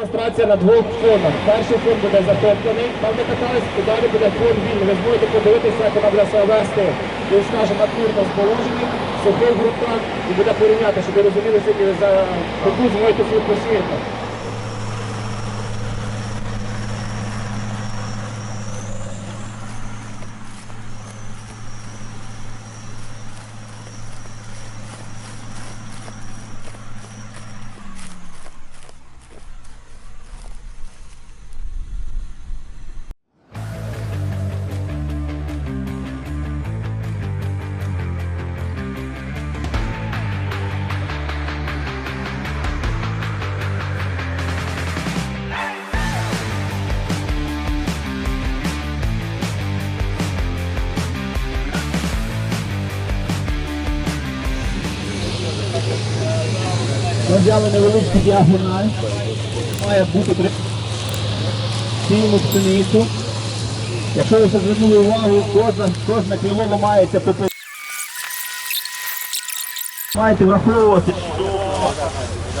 демонстрація на двох фонах. Перший фон буде затоплений, там не катались, і далі буде фон вільний. Ви зможете подивитися, як вона буде себе вести, і скаже надмірно з положенням, сухих ґрунтах, і буде порівняти, щоб ви розуміли, скільки за таку зможете свою посіяти. Взяли невеличку діагональ. Має бути при сіємо пшеницю. Якщо ви звернули увагу, кожна, кожна крило ламається по Маєте враховувати,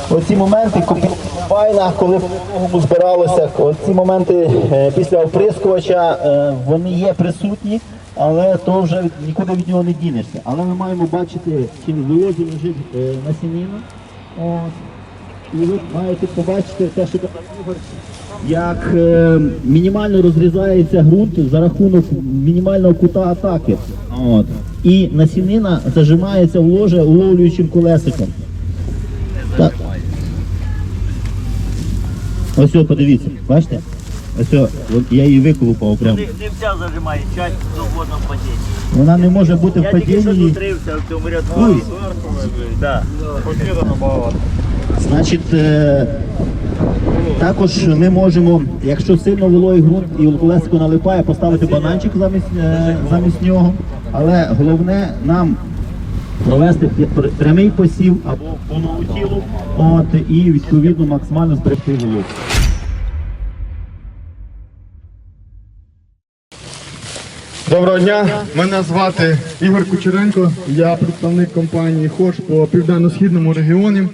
що оці моменти комбайна, коли в вологому збиралося, оці моменти е, після оприскувача, е, вони є присутні, але то вже нікуди від нього не дінешся. Але ми маємо бачити, чи в вилозі лежить е, насінина. І ви маєте побачити те, що як е, мінімально розрізається ґрунт за рахунок мінімального кута атаки. От. І насінина зажимається в ложе уловлюючим колесиком. Так. Ось о, подивіться, бачите? О, от я її виколупав прямо. Не, не вся зажимає, часть в свободному падінні. Вона не може бути в Я тільки що падінні. зустрівся в цьому ряду. Ой. Да. Значить, е, також ми можемо, якщо сильно вологий ґрунт і колесико налипає, поставити бананчик замість, е, замість нього. Але головне нам провести пр- прямий посів або по тілу, от, і відповідно максимально зберегти вологу. Доброго дня, мене звати Ігор Кучеренко. Я представник компанії Хош по південно-східному регіоні.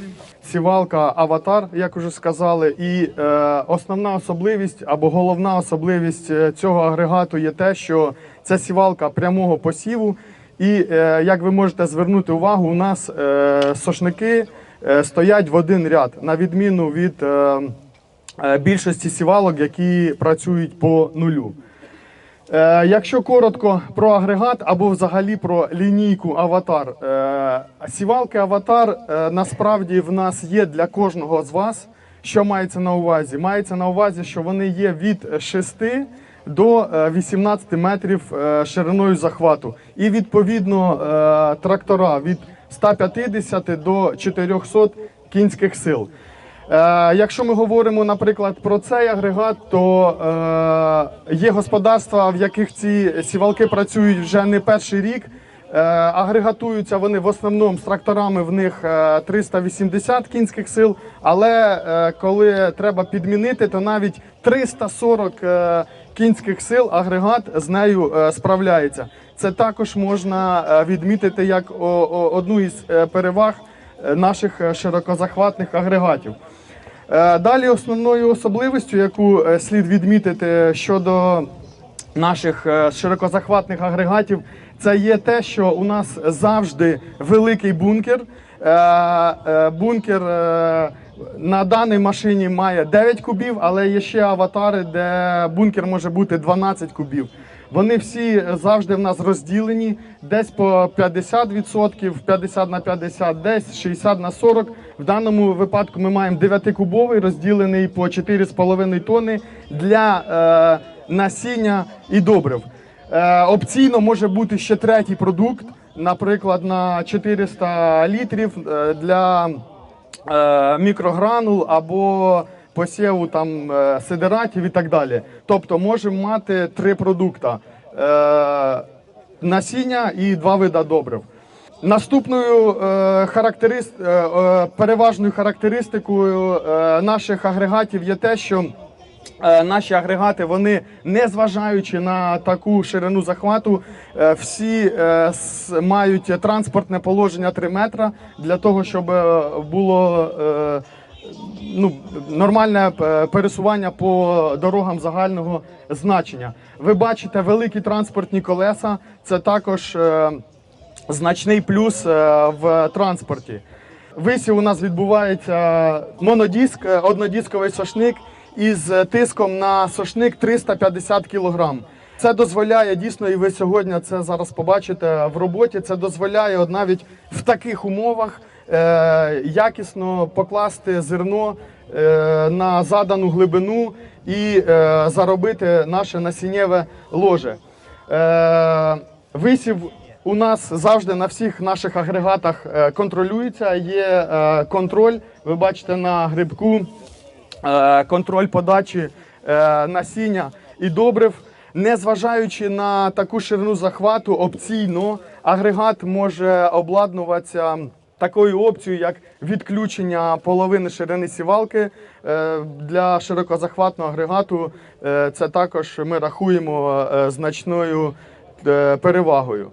Сівалка Аватар, як уже сказали, і е, основна особливість або головна особливість е, цього агрегату є те, що це сівалка прямого посіву. І е, як ви можете звернути увагу, у нас е, сошники е, стоять в один ряд, на відміну від е, е, більшості сівалок, які працюють по нулю. Е, якщо коротко про агрегат або взагалі про лінійку Аватар, е, сівалки Аватар е, насправді в нас є для кожного з вас. Що мається на увазі? Мається на увазі, що вони є від 6 до е, 18 метрів шириною захвату. І відповідно трактора від 150 до 400 кінських сил. Е, якщо ми говоримо, наприклад, про цей агрегат, то е, є господарства, в яких ці сівалки працюють вже не перший рік. Е, агрегатуються вони в основному з тракторами, в них е, 380 кінських сил. Але коли треба підмінити, то навіть 340 е, кінських сил агрегат з нею справляється. Це також можна відмітити як одну із переваг наших широкозахватних агрегатів. Е, Далі основною особливістю, яку е, слід відмітити щодо наших е, широкозахватних агрегатів, це є те, що у нас завжди великий бункер. Бункер на даній машині має 9 кубів, але є ще аватари, де бункер може бути 12 кубів. Вони всі завжди в нас розділені, десь по 50%, 50 на 50, десь 60 на 40. В даному випадку ми маємо 9-кубовий, розділений по 4,5 тонни для е, насіння і добрив. Е, опційно може бути ще третій продукт, наприклад, на 400 літрів е, для е, мікрогранул або посіву там е, сидератів і так далі. Тобто можемо мати три продукти: е, насіння і два вида добрив. Наступною е, характерист, переважною характеристикою наших агрегатів є те, що наші агрегати, вони не зважаючи на таку ширину захвату, всі мають транспортне положення 3 метра для того, щоб було ну, нормальне е, пересування по дорогам загального значення. Ви бачите великі транспортні колеса, це також е, значний плюс е, в транспорті. Висів у нас відбувається монодиск, е, однодисковий сошник із тиском на сошник 350 кг. Це дозволяє дійсно, і ви сьогодні це зараз побачите в роботі. Це дозволяє от навіть в таких умовах якісно покласти зерно е, на задану глибину і е, заробити наше насіннєве ложе. Е, висів у нас завжди на всіх наших агрегатах е, контролюється. Є е, контроль. Ви бачите на грибку е, контроль подачі е, насіння і добрив. Незважаючи на таку ширину захвату, опційно агрегат може обладнуватися такою опцією, як відключення половини ширини сівалки Е, для широкозахватного агрегату. е, Це також ми рахуємо е, значною перевагою.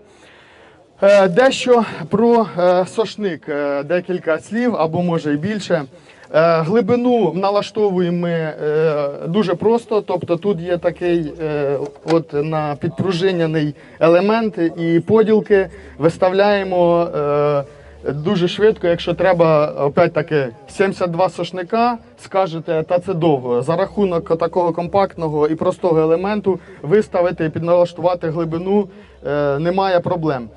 Дещо про сошник, декілька слів або може і більше. Глибину налаштовуємо ми дуже просто, тобто тут є такий от на підпружиняний елемент і поділки виставляємо дуже швидко, якщо треба, опять таки 72 сошника, скажете, та це довго. За рахунок такого компактного і простого елементу виставити і підналаштувати глибину е, немає проблем.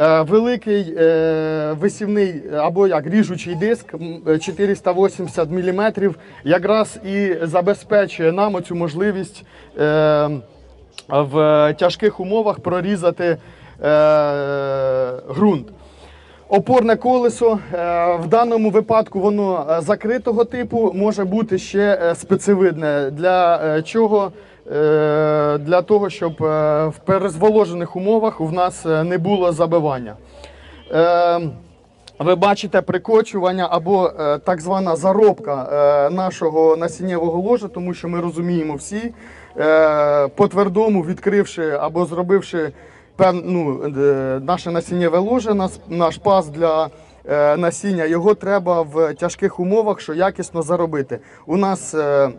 Е, Великий е, висівний або як ріжучий диск е, 480 мм якраз і забезпечує нам оцю можливість в тяжких умовах прорізати ґрунт. Опорне колесо е, в даному випадку воно е, закритого типу може бути ще е, спецевидне. Для чого? Для того, щоб в перезволожених умовах у нас не було забивання. Ви бачите прикочування або так звана заробка нашого насіннєвого ложа, тому що ми розуміємо всі, по твердому відкривши або зробивши пев, ну, е, наше насіннєве ложе, нас, наш пас для е, насіння, його треба в тяжких умовах, що якісно заробити. У нас е,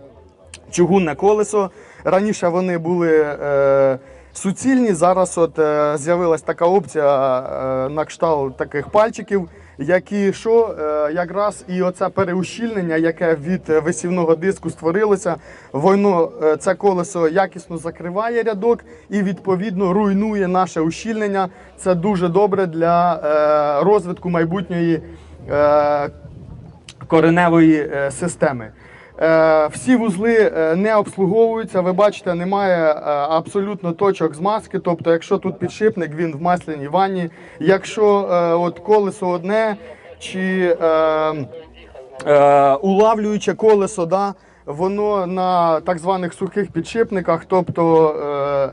чугунне колесо. Раніше вони були е, суцільні. Зараз от е, з'явилась така опція е, на кшталт таких пальчиків, які що е, якраз і оце переущільнення, яке від висівного диску створилося, воно е, це колесо якісно закриває рядок і відповідно руйнує наше ущільнення. Це дуже добре для е, розвитку майбутньої. Кореневої системи. Е, Всі вузли е, не обслуговуються. Ви бачите, немає е, абсолютно точок змазки. Тобто, якщо тут підшипник, він в масляній ванні. Якщо от колесо одне чи е, е, улавлююче колесо, да, воно на так званих сухих підшипниках, тобто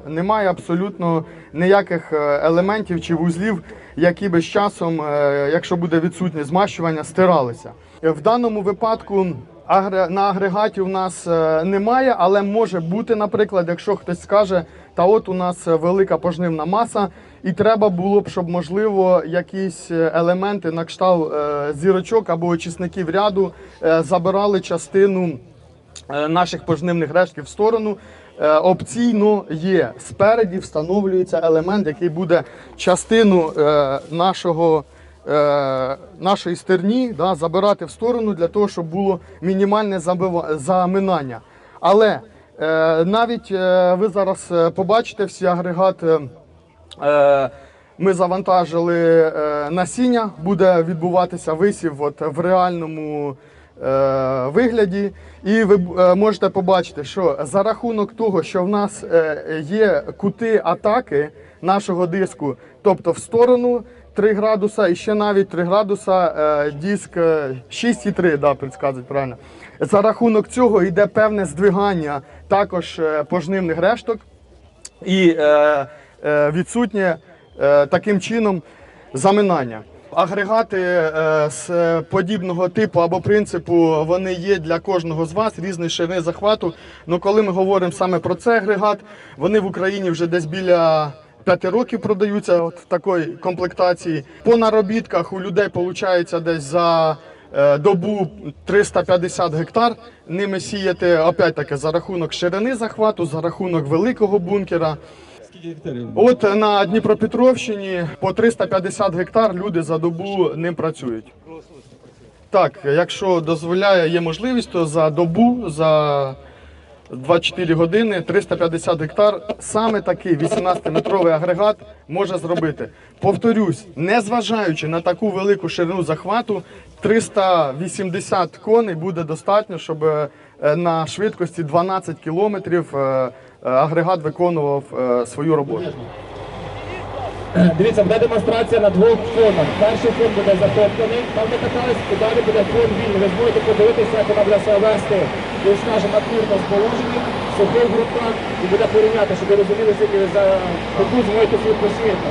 е, немає абсолютно ніяких елементів чи вузлів, які би з часом, е, якщо буде відсутнє змащування, стиралися. В даному випадку на агрегаті у нас е, немає, але може бути, наприклад, якщо хтось скаже, та от у нас е, велика пожнивна маса, і треба було б, щоб можливо якісь е, елементи на кшталт зірочок або очисників ряду забирали частину наших пожнивних рештків в сторону. Опційно є спереді встановлюється елемент, який буде частину нашого, нашої стерні да, забирати в сторону для того, щоб було мінімальне заминання. Але е, навіть е, ви зараз е, побачите всі агрегати. Е, Ми завантажили е, насіння, буде відбуватися висів от в реальному е, вигляді. І ви е, можете побачити, що за рахунок того, що в нас е, є кути атаки нашого диску, тобто в сторону 3 градуса і ще навіть 3 градуса е, диск е, 6,3, да, підказують правильно. За рахунок цього йде певне здвигання також е, пожнивних решток і е, е, відсутнє е, таким чином заминання. Агрегати е, з подібного типу або принципу вони є для кожного з вас різної ширини захвату. Ну коли ми говоримо саме про цей агрегат, вони в Україні вже десь біля. П'яти років продаються от в такої комплектації. По наробітках у людей виходить десь за е, добу 350 гектар. Ними сіяти опять таки за рахунок ширини захвату, за рахунок великого бункера. От на Дніпропетровщині по 350 гектар люди за добу ним працюють. Так, якщо дозволяє, є можливість, то за добу, за 24 години 350 гектар саме такий 18-метровий агрегат може зробити. Повторюсь, незважаючи на таку велику ширину захвату, 380 коней буде достатньо, щоб е, на швидкості 12 кілометрів е, е, агрегат виконував свою роботу. Дивіться, буде демонстрація на двох фонах. Перший фон буде затоплений, там не катались, і далі буде фон вільний. Ви зможете подивитися, як вона буде себе вести, більш скаже, натурно з сухий ґрунтах, і буде порівняти, щоб ви розуміли, скільки ви за таку зможете світ посіяти.